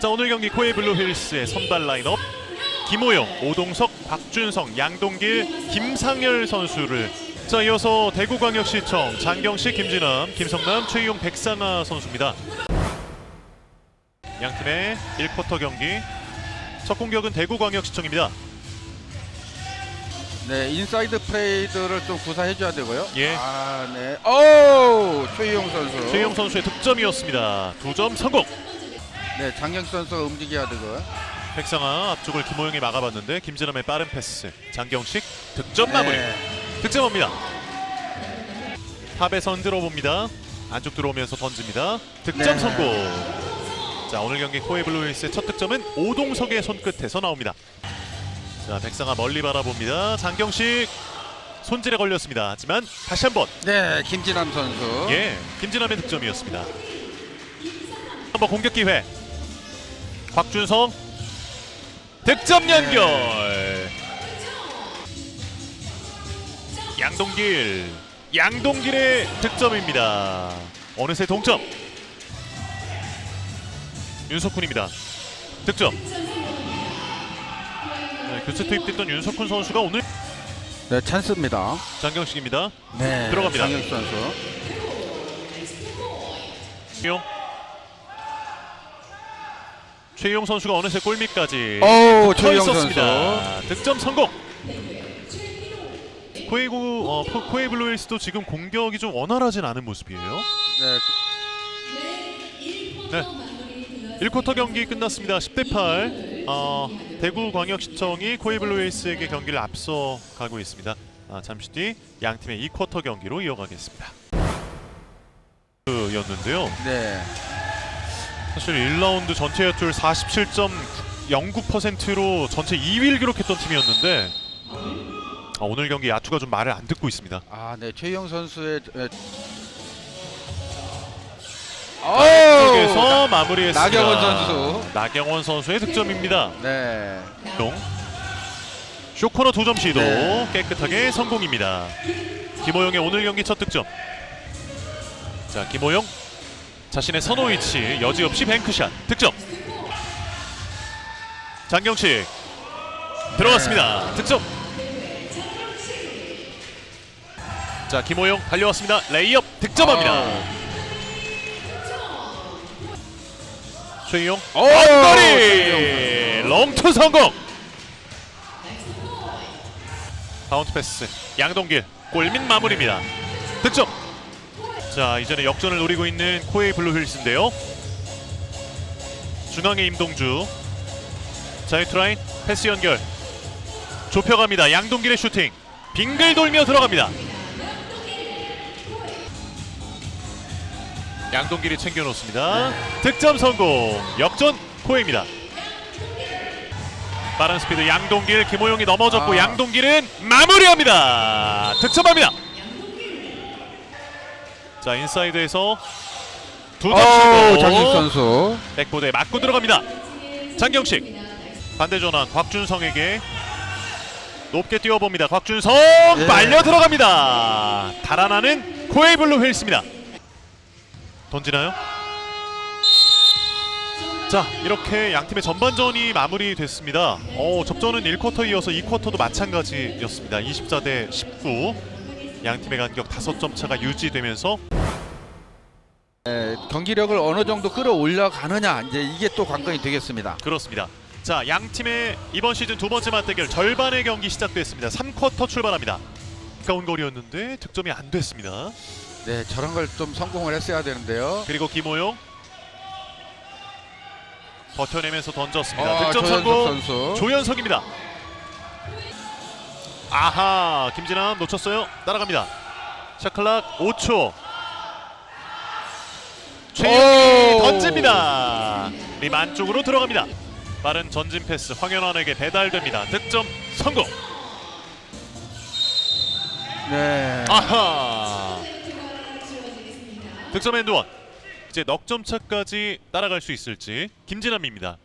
자 오늘 경기 코웨이 블루힐스의 선발 라인업 김호영, 오동석, 박준성, 양동길, 김상열 선수를 자 이어서 대구광역시청 장경식, 김진남, 김성남, 최희용, 백상아 선수입니다. 양 팀의 1쿼터 경기 첫 공격은 대구광역시청입니다. 네, 인사이드 플레이들을 좀 구사해줘야 되고요. 예. 아, 네. 오, 최희용 선수. 최희용 선수의 득점이었습니다. 두 점 성공. 네, 장경수 선수가 움직여야 되고요. 백상아 앞쪽을 김호영이 막아봤는데 김진남의 빠른 패스. 장경식 득점 마무리. 네. 득점합니다. 탑에선 들어 봅니다. 안쪽 들어오면서 던집니다. 득점 네. 성공. 자 오늘 경기 코에 블루웨이스의 첫 득점은 오동석의 손끝에서 나옵니다. 자 백상아 멀리 바라봅니다. 장경식 손질에 걸렸습니다. 하지만 다시 한번. 네, 김진남 선수. 예 김진남의 득점이었습니다. 한번 공격 기회 곽준성. 득점 연결. 양동길. 양동길의 득점입니다. 어느새 동점. 윤석훈입니다. 득점. 네, 교체 투입됐던 윤석훈 선수가 오늘 네, 찬스입니다. 장경식입니다. 네, 들어갑니다. 장경수 선수. 최용 선수가 어느새 골밑까지 최희용 선수. 있었습니다. 득점 성공. 코에이구 어, 포- 코에이 블루웨이스도 지금 공격이 좀 원활하진 않은 모습이에요. 네, 네. 1쿼터 경기 끝났습니다. 10대 8. 어, 대구 광역시청이 코에이 블루웨이스에게 경기를 앞서 가고 있습니다. 아, 잠시 뒤 양 팀의 2쿼터 경기로 이어가겠습니다. 였는데요. 네. 사실 1라운드 전체 야투율 47.09%로 전체 2위를 기록했던 팀이었는데 아, 오늘 경기 야투가 좀 말을 안 듣고 있습니다. 아, 네, 최희용 선수의 에... 쪽에서 마무리했습니다. 나경원 선수. 나경원 선수의 득점입니다. 네. 동 쇼코너 두점 시도 네. 깨끗하게 성공입니다. 김호영의 오늘 경기 첫 득점. 자 김호영 자신의 선호 위치 여지없이 뱅크샷 득점. 장경식 들어갔습니다. 득점. 자 김호영 달려왔습니다. 레이업 득점합니다. 아. 최희용 최희용. 롱투 성공. 바운드 패스 양동길 골밑 마무리입니다. 득점. 자 이제는 역전을 노리고 있는 코웨이 블루힐스인데요. 중앙의 임동주 자유투라인 패스 연결 좁혀갑니다. 양동길의 슈팅 빙글 돌며 들어갑니다. 양동길이 챙겨놓습니다. 득점 성공 역전 코웨이입니다. 빠른 스피드 양동길 김호용이 넘어졌고 아. 양동길은 마무리합니다. 득점합니다. 자 인사이드에서 두점 오, 치고 장경수 선수. 백보드에 맞고 들어갑니다. 장경식 반대 전환 곽준성에게 높게 뛰어봅니다. 곽준성 예. 빨려 들어갑니다. 달아나는 코에이블루 힐스입니다. 던지나요? 자 이렇게 양 팀의 전반전이 마무리됐습니다. 어, 접전은 1쿼터 이어서 2쿼터도 마찬가지였습니다. 24 대 19 양 팀의 간격 5점 차가 유지되면서 네, 경기력을 어느 정도 끌어올려 가느냐 이제 이게 또 관건이 되겠습니다. 그렇습니다. 자, 양 팀의 이번 시즌 두 번째 맞대결 절반의 경기 시작됐습니다. 3쿼터 출발합니다. 가까운 거리였는데 득점이 안 됐습니다. 네, 저런 걸 좀 성공을 했어야 되는데요. 그리고 김호용 버텨내면서 던졌습니다. 아, 득점 조현석 성공. 선수. 조현석입니다. 아하, 김진환 놓쳤어요. 따라갑니다. 샤클락 5초. 최영이 오. 던집니다. 림 안쪽으로 들어갑니다. 빠른 전진 패스 황현환에게 배달됩니다. 득점 성공. 네. 아하. 득점 엔드원. 이제 넉점 차까지 따라갈 수 있을지 김진남입니다.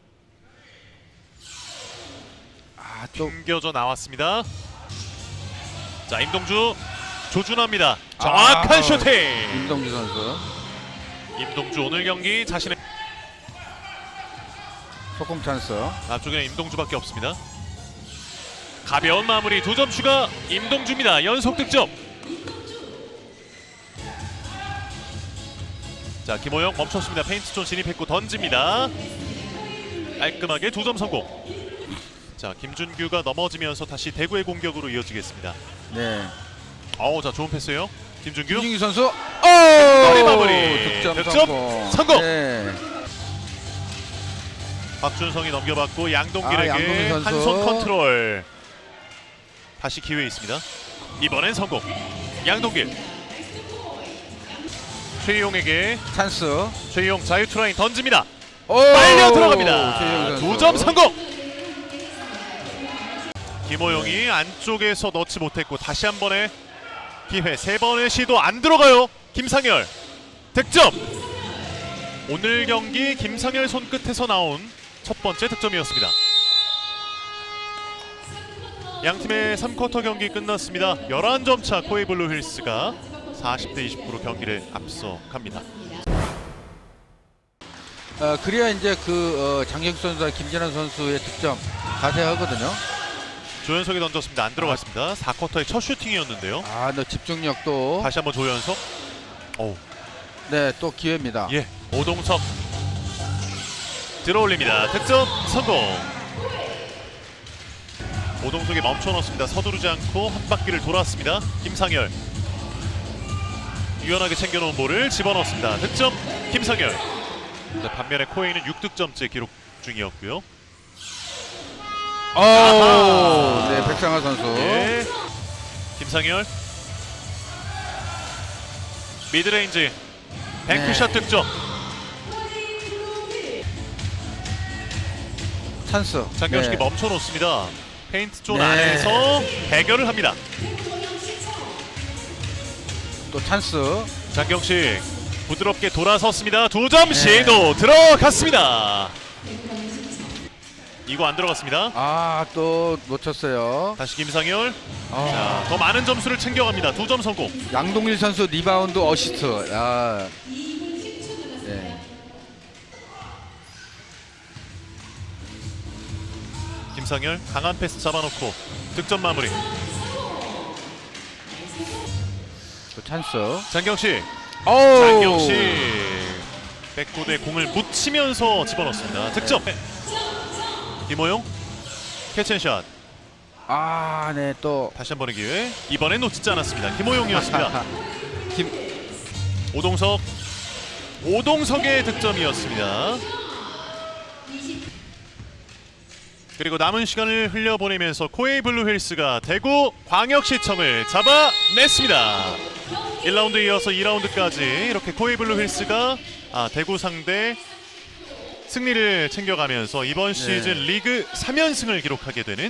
아, 또 숨겨져 나왔습니다. 자 임동주 조준합니다. 정확한 아, 슈팅. 임동주 선수. 임동주 오늘 경기 자신의 속공 찬스. 앞쪽에는 임동주밖에 없습니다. 가벼운 마무리 두 점 추가 임동주입니다. 연속 득점. 자 김호영 멈췄습니다. 페인트 존 진입했고 던집니다. 깔끔하게 두 점 성공. 자 김준규가 넘어지면서 다시 대구의 공격으로 이어지겠습니다. 네. 어우 자 좋은 패스예요. 김준규 김준규 선수. 오! 머리 마무리. 득점, 득점 성공. 성공. 네. 박준성이 넘겨받고 아, 양동길에게 양동길 선수. 한 손 컨트롤. 다시 기회 있습니다. 이번엔 성공. 양동길. 최희용에게 찬스. 최희용 자유투라인 던집니다. 오! 빨려 들어갑니다. 두 점 성공. 김호영이 안쪽에서 넣지 못했고 다시 한 번의 기회 세 번의 시도 안 들어가요. 김상열 득점. 오늘 경기 김상열 손끝에서 나온 첫 번째 득점이었습니다. 양 팀의 3쿼터 경기 끝났습니다. 11점 차 코웨이 블루 힐스가 40대 29로 경기를 앞서 갑니다. 어, 그래야 이제 그 어, 장혁 선수와 김진환 선수의 득점 가세하거든요. 조현석이 던졌습니다. 안 들어갔습니다. 4쿼터의 첫 슈팅이었는데요. 아, 너 집중력도. 다시 한번 조현석. 어우, 네, 또 기회입니다. 예, 오동석 들어올립니다. 득점 성공. 오동석이 멈춰놓습니다. 서두르지 않고 한 바퀴를 돌았습니다. 김상열 유연하게 챙겨놓은 볼을 집어넣습니다. 득점 김상열. 네, 반면에 코에이는 6득점째 기록 중이었고요. 오! 네, 백상하 선수. 예. 김상열 미드레인지 뱅크샷 득점 찬스. 장경식이 네. 멈춰 놓습니다 페인트 존 네. 안에서 해결을 합니다 또 찬스. 장경식 부드럽게 돌아섰습니다 두 점 네. 시도 들어갔습니다 이거 안 들어갔습니다 아, 또 놓쳤어요. 다시 김상열 아, 자, 더 많은 점수를 챙겨갑니다 두 점 성공 양동일 선수 리바운드 어시스트. 아. 네. 김상열 강한 패스 잡아놓고 득점 마무리 또 찬스. 장경식 오! 장경식 백보드에 공을 묻히면서 집어넣습니다. 득점. 김호용 캐치앤샷 아, 네, 또 다시 한 번의 기회. 이번엔 놓치지 않았습니다. 김호용이었습니다. 김 오동석 오동석의 득점이었습니다. 그리고 남은 시간을 흘려보내면서 코웨이 블루 힐스가 대구 광역시청을 잡아냈습니다. 1라운드 이어서 2라운드까지 이렇게 코웨이 블루 힐스가 아, 대구 상대 승리를 챙겨가면서 이번 시즌 리그 3연승을 기록하게 되는